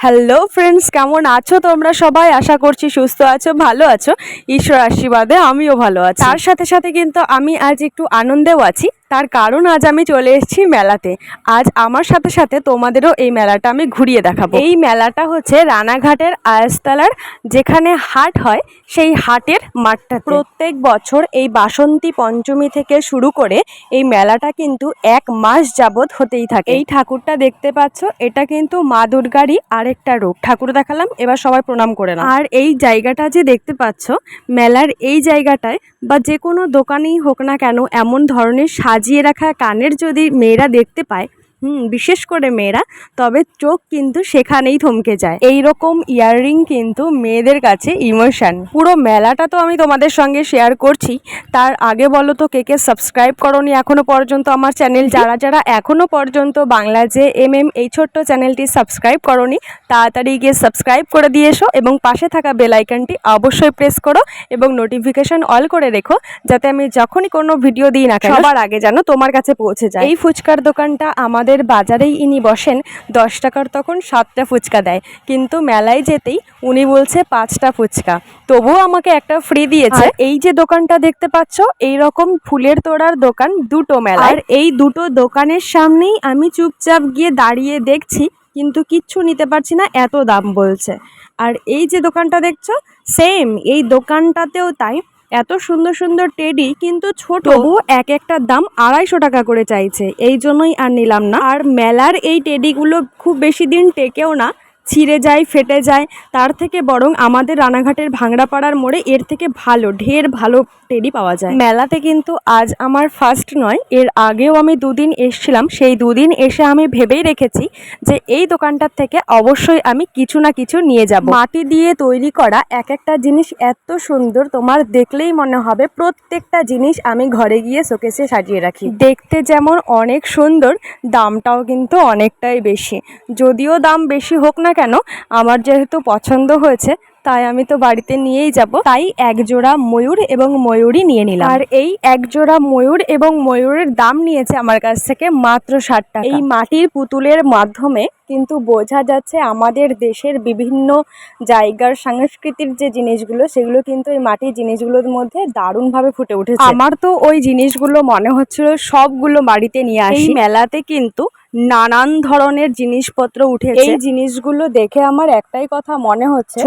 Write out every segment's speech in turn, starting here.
Hello friends কেমন আছো তোমরা সবাই? আশা করছি সুস্থ আছো ভালো আছো। ঈশ্বর আশীর্বাদে আমিও ভালো আছি। তার সাথে সাথে কিন্তু আমি আজ একটু আনন্দেও আছি। তার কারণ আজ আমি চলে এসেছি মেলাতে। আজ আমার সাথে সাথে তোমাদেরও এই মেলাটা আমি ঘুরিয়ে দেখাবো। এই মেলাটা হচ্ছে রানাঘাটের আয়াসতলার যেখানে হাট হয়, সেই হাটের মাঠটা প্রত্যেক বছর এই বাসন্তী পঞ্চমী থেকে শুরু করে এই মেলাটা কিন্তু এক মাস যাবৎ হতেই থাকে। এই ঠাকুরটা দেখতে পাচ্ছ, এটা কিন্তু মা দুর্গারই আরেকটা রূপ। ঠাকুর দেখালাম, এবার সবাই প্রণাম করে নাও। আর এই জায়গাটা যে দেখতে পাচ্ছ, মেলার এই জায়গাটায় বা যে কোনো দোকানেই হোক না কেন, এমন ধরনের সাজিয়ে রাখা কানের যদি মেয়েরা দেখতে পায় হুম বিশেষ করে মেয়েরা তবে চোখ কিন্তু সেখানেই থমকে যায়। এই রকম ইয়াররিং কিন্তু মেয়েদের কাছে ইমোশন পুরো মেলাটা তো আমি তোমাদের সঙ্গে শেয়ার করছি। তার আগে বলো তো কে কে সাবস্ক্রাইব করনি এখনও পর্যন্ত আমার চ্যানেল যারা যারা এখনও পর্যন্ত বাংলা যে এম এম এই ছোট্ট চ্যানেলটি সাবস্ক্রাইব করনি তাড়াতাড়ি গিয়ে সাবস্ক্রাইব করে দিয়ে এসো এবং পাশে থাকা বেল আইকনটি অবশ্যই প্রেস করো এবং নোটিফিকেশন অল করে রেখো যাতে আমি যখনই কোনো ভিডিও দিই না সবার আগে যেন তোমার কাছে পৌঁছে যায়। এই ফুচকার দোকানটা আমাদের বাজারেই ইনি বসেন দশ টাকার তখন সাতটা ফুচকা দেয়। কিন্তু মেলায় যেতেই উনি বলছে পাঁচটা ফুচকা। তবুও আমাকে একটা ফ্রি দিয়েছে। এই যে দোকানটা দেখতে পাচ্ছ এই রকম ফুলের তোড়ার দোকান দুটো মেলা আর? এই দুটো দোকানের সামনেই আমি চুপচাপ গিয়ে দাঁড়িয়ে দেখছি কিন্তু কিচ্ছু নিতে পারছি না এত দাম বলছে। আর এই যে দোকানটা দেখছ সেম এই দোকানটাতেও তাই। এত সুন্দর সুন্দর টেডি কিন্তু ছোট। তবু এক একটা দাম আড়াইশো টাকা করে চাইছে। এই জন্যই আর নিলাম না। আর মেলার এই টেডিগুলো খুব বেশি দিন টেকেও না। ছিঁড়ে যায়, ফেটে যায়। তার থেকে বরং আমাদের রানাঘাটের ভাংড়াপাড়ার মোড়ে এর থেকে ভালো, ঢের ভালো টেডি পাওয়া যায়। মেলাতে কিন্তু আজ আমার ফার্স্ট নয়, এর আগেও আমি দুদিন এসছিলাম। সেই দুদিন এসে আমি ভেবেই রেখেছি যে এই দোকানটার থেকে অবশ্যই আমি কিছু না কিছু নিয়ে যাব। মাটি দিয়ে তৈরি করা এক একটা জিনিস এত সুন্দর, তোমার দেখলেই মনে হবে প্রত্যেকটা জিনিস আমি ঘরে গিয়ে শোকেসে সাজিয়ে রাখি। দেখতে যেমন অনেক সুন্দর, দামটাও কিন্তু অনেকটাই বেশি। যদিও দাম বেশি হোক না কেন? আমার যেহেতু পছন্দ হয়েছে তাই আমি তো বাড়িতে নিয়েই যাব। তাই এক জোড়া ময়ূর এবং ময়ূরই নিয়ে নিলাম। আর এই এক জোড়া ময়ূর এবং ময়ূরের দাম নিয়েছে আমার কাছ থেকে মাত্র ষাট টাকা। এই মাটির পুতুলের মাধ্যমে কিন্তু বোঝা যাচ্ছে আমাদের দেশের বিভিন্ন জায়গার সাংস্কৃতিক যে জিনিসগুলো, সেগুলো কিন্তু এই মাটির জিনিসগুলোর মধ্যে দারুণভাবে ফুটে উঠেছে। আমার তো ওই জিনিসগুলো মনে হচ্ছিল সবগুলো বাড়িতে নিয়ে আসি। মেলাতে কিন্তু নানান ধরনের জিনিসপত্র উঠেছে। এই জিনিসগুলো দেখে আমার একটাই কথা মনে হচ্ছে।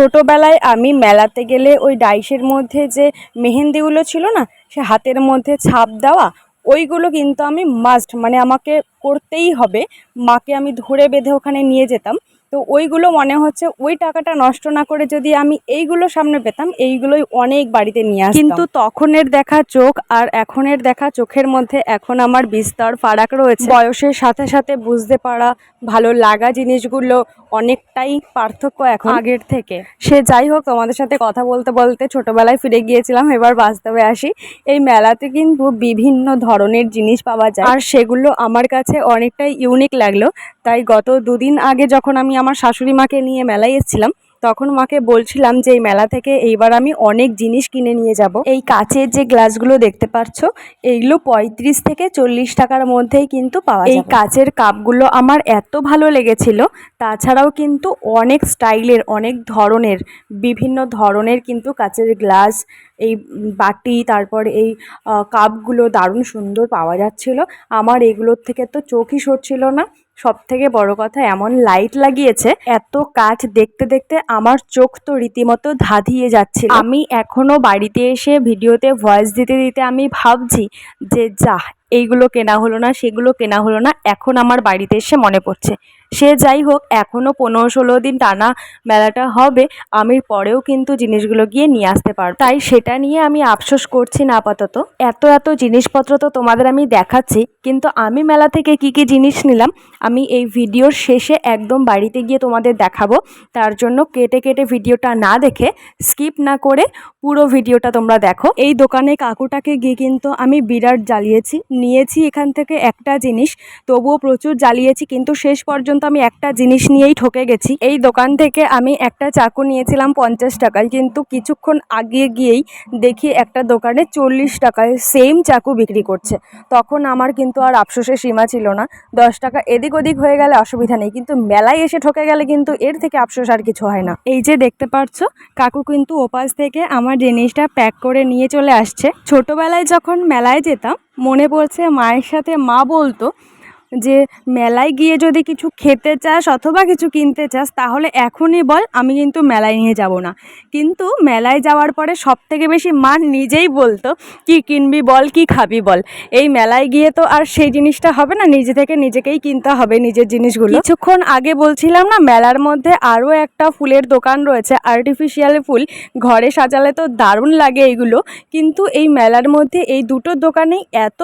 ছোটবেলায় আমি মেলাতে গেলে ওই ডাইসের মধ্যে যে মেহেন্দিগুলো ছিল না, সে হাতের মধ্যে ছাপ দেওয়া, ওইগুলো কিন্তু আমি মাস্ট মানে আমাকে করতেই হবে। মাকে আমি ধরে বেঁধে ওখানে নিয়ে যেতাম। তো ওইগুলো মনে হচ্ছে ওই টাকাটা নষ্ট না করে যদি আমি এইগুলো সামনে পেতাম এইগুলোই অনেক বাড়িতে নিয়ে আসতাম। কিন্তু তখনের দেখা চোখ আর এখনের দেখা চোখের মধ্যে এখন আমার বিস্তর ফারাক রয়েছে। বয়সের সাথে সাথে বুঝতে পারা ভালো লাগা জিনিসগুলো অনেকটাই পার্থক্য এখন আগের থেকে। সে যাই হোক তোমাদের সাথে কথা বলতে বলতে ছোটবেলায় ফিরে গিয়েছিলাম এবার বাস্তবে আসি। এই মেলাতে কিন্তু বিভিন্ন ধরনের জিনিস পাওয়া যায়। আর সেগুলো আমার কাছে অনেকটাই ইউনিক লাগল। তাই গত দুদিন আগে যখন আমি আমার শাশুড়ি মাকে নিয়ে মেলায় এসেছিলাম তখন মাকে বলছিলাম যে এই মেলা থেকে এইবার আমি অনেক জিনিস কিনে নিয়ে যাব। এই কাচের যে গ্লাসগুলো দেখতে পাচ্ছ এইগুলো পঁয়ত্রিশ থেকে চল্লিশ টাকার মধ্যেই কিন্তু পাওয়া এই কাচের কাপগুলো আমার এত ভালো লেগেছিল তাছাড়াও কিন্তু অনেক স্টাইলের অনেক ধরনের বিভিন্ন ধরনের কিন্তু কাচের গ্লাস এই বাটি তারপর এই কাপগুলো দারুণ সুন্দর পাওয়া যাচ্ছিল। আমার এগুলোর থেকে তো চোখই সরছিল না। সব থেকে বড় কথা, এমন লাইট লাগিয়েছে, এত কাজ দেখতে দেখতে আমার চোখ তো রীতিমতো ধাঁধিয়ে যাচ্ছে আমি এখনও বাড়িতে এসে ভিডিওতে ভয়েস দিতে দিতে আমি ভাবছি যে যা এইগুলো কেনা হলো না, সেগুলো কেনা হলো না, এখন আমার বাড়িতে এসে মনে পড়ছে। সে যাই হোক এখনও পনেরো ষোলো দিন টানা মেলাটা হবে আমি পরেও কিন্তু জিনিসগুলো গিয়ে নিয়ে আসতে পারব। তাই সেটা নিয়ে আমি আফসোস করছি না আপাতত। এত এত জিনিসপত্র তো তোমাদের আমি দেখাচ্ছি, কিন্তু আমি মেলা থেকে কি কি জিনিস নিলাম, আমি এই ভিডিওর শেষে একদম বাড়িতে গিয়ে তোমাদের দেখাবো। তার জন্য কেটে কেটে ভিডিওটা না দেখে স্কিপ না করে পুরো ভিডিওটা তোমরা দেখো। এই দোকানে কাকুটাকে গিয়ে কিন্তু আমি বিরাট জ্বালিয়েছি, নিয়েছি এখান থেকে একটা জিনিস, তবুও প্রচুর জ্বালিয়েছি, কিন্তু শেষ পর্যন্ত আমি একটা জিনিস নিয়েই ঠকে গেছি। এই দোকান থেকে আমি একটা চাকু নিয়েছিলাম পঞ্চাশ টাকায়, কিন্তু কিছুক্ষণ আগে গিয়েই দেখি একটা দোকানে চল্লিশ টাকায় সেম চাকু বিক্রি করছে। তখন আমার কিন্তু আর আফসোসের সীমা ছিল না। দশ টাকা এদিক ওদিক হয়ে গেলে অসুবিধা নেই, কিন্তু মেলায় এসে ঠকে গেলে কিন্তু এর থেকে আফসোস আর কিছু হয় না। এই যে দেখতে পাচ্ছ, কাকু কিন্তু ওপাশ থেকে আমার জিনিসটা প্যাক করে নিয়ে চলে আসছে। ছোটোবেলায় যখন মেলায় যেতাম, মনে পড়ছে মায়ের সাথে মা বলতো যে মেলায় গিয়ে যদি কিছু খেতে চাস অথবা কিছু কিনতে চাস, তাহলে এখনই বল আমি কিন্তু মেলায় নিয়ে যাব না। কিন্তু মেলায় যাওয়ার পরে সব থেকে বেশি মা নিজেই বলতো, কি কিনবি বল, কি খাবি বল? এই মেলায় গিয়ে তো আর সেই জিনিসটা হবে না, নিজে থেকে নিজেকেই কিনতে হবে নিজের জিনিসগুলো। কিছুক্ষণ আগে বলছিলাম না, মেলার মধ্যে আরও একটা ফুলের দোকান রয়েছে আর্টিফিশিয়াল ফুল। ঘরে সাজালে তো দারুণ লাগে এইগুলো কিন্তু এই মেলার মধ্যে এই দুটো দোকানেই এত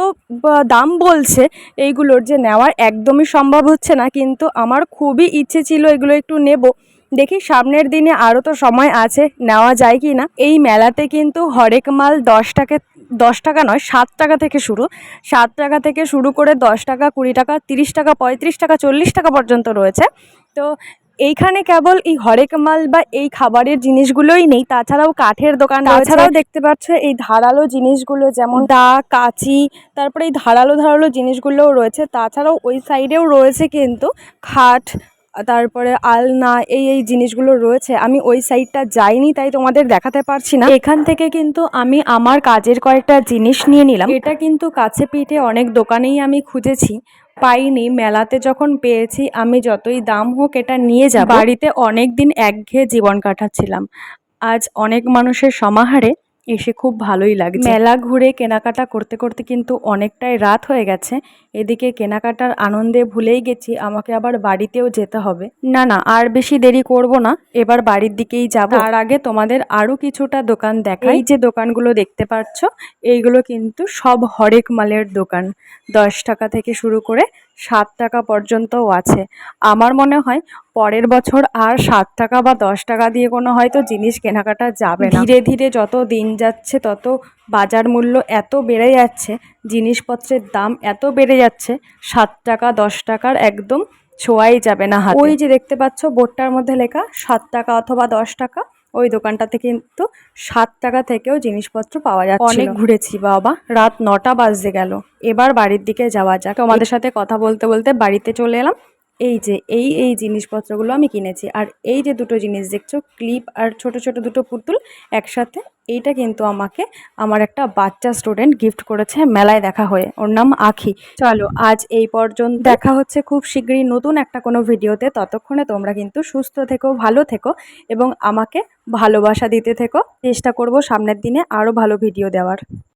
দাম বলছে, এইগুলোর যে নেওয়ার একদমই সম্ভব হচ্ছে না, কিন্তু আমার খুবই ইচ্ছে ছিল এগুলো একটু নেব। দেখি সামনের দিনে আরও তো সময় আছে, নেওয়া যায় কি না? এই মেলাতে কিন্তু হরেক মাল দশ টাকা দশ টাকা নয়, সাত টাকা থেকে শুরু। সাত টাকা থেকে শুরু করে দশ টাকা, কুড়ি টাকা, তিরিশ টাকা, পঁয়ত্রিশ টাকা, চল্লিশ টাকা পর্যন্ত রয়েছে। তো এইখানে কেবল এই হরেক মাল বা এই খাবারের জিনিসগুলোই নেই, তাছাড়াও কাঠের দোকান তাছাড়াও দেখতে পাচ্ছ এই ধারালো জিনিসগুলো যেমন দা, কাঁচি, তারপরে এই ধারালো ধারালো জিনিসগুলোও রয়েছে। তাছাড়াও ওই সাইডেও রয়েছে কিন্তু খাট তারপরে আলনা, এই এই জিনিসগুলো রয়েছে। আমি ওই সাইডটা যাইনি, তাই তোমাদের দেখাতে পারছি না। এখান থেকে কিন্তু আমি আমার কাজের কয়েকটা জিনিস নিয়ে নিলাম। এটা কিন্তু কাছে পিঠে অনেক দোকানেই আমি খুঁজেছি, পাইনি। মেলাতে যখন পেয়েছি, আমি যতই দাম হোক এটা নিয়ে যাব। বাড়িতে অনেক দিন একঘেয়ে জীবন কাটাচ্ছিলাম। আজ অনেক মানুষের সমাহারে এসে খুব ভালোই লাগছে। মেলা ঘুরে কেনাকাটা করতে করতে কিন্তু অনেকটাই রাত হয়ে গেছে। এদিকে কেনাকাটার আনন্দে ভুলেই গেছি আমাকে আবার বাড়িতেও যেতে হবে। না না আর বেশি দেরি করব না এবার বাড়ির দিকেই যাব। তার আগে তোমাদের আরও কিছুটা দোকান দেখাই। এই যে দোকানগুলো দেখতে পাচ্ছ এইগুলো কিন্তু সব হরেক মালের দোকান। দশ টাকা থেকে শুরু করে সাত টাকা পর্যন্তও আছে। আমার মনে হয় পরের বছর আর সাত টাকা বা দশ টাকা দিয়ে কোনো হয়তো জিনিস কেনাকাটা যাবে না। ধীরে ধীরে যত দিন যাচ্ছে, তত বাজার মূল্য এত বেড়ে যাচ্ছে, জিনিসপত্রের দাম এত বেড়ে যাচ্ছে, সাত টাকা, দশ টাকার একদম ছোঁয়াই যাবে না হাতে। ওই যে দেখতে পাচ্ছ, বোর্ডটার মধ্যে লেখা সাত টাকা অথবা দশ টাকা, ওই দোকানটাতে কিন্তু সাত টাকা থেকেও জিনিসপত্র পাওয়া যাচ্ছে অনেক ঘুরেছি বাবা, রাত নটা বাজতে গেল। এবার বাড়ির দিকে যাওয়া যাক। তোমাদের সাথে কথা বলতে বলতে বাড়িতে চলে এলাম। এই যে, এই এই জিনিসপত্রগুলো আমি কিনেছি। আর এই যে দুটো জিনিস দেখছ, ক্লিপ আর ছোট ছোট দুটো পুতুল একসাথে, এইটা কিন্তু আমাকে আমার একটা বাচ্চা স্টুডেন্ট গিফট করেছে মেলায় দেখা হয়ে। ওর নাম আখি। চলো, আজ এই পর্যন্ত। দেখা হচ্ছে খুব শীঘ্রই নতুন একটা কোনো ভিডিওতে। ততক্ষণে তোমরা কিন্তু সুস্থ থেকো, ভালো থেকো এবং আমাকে ভালোবাসা দিতে থেকো। চেষ্টা করব সামনের দিনে আরও ভালো ভিডিও দেওয়ার।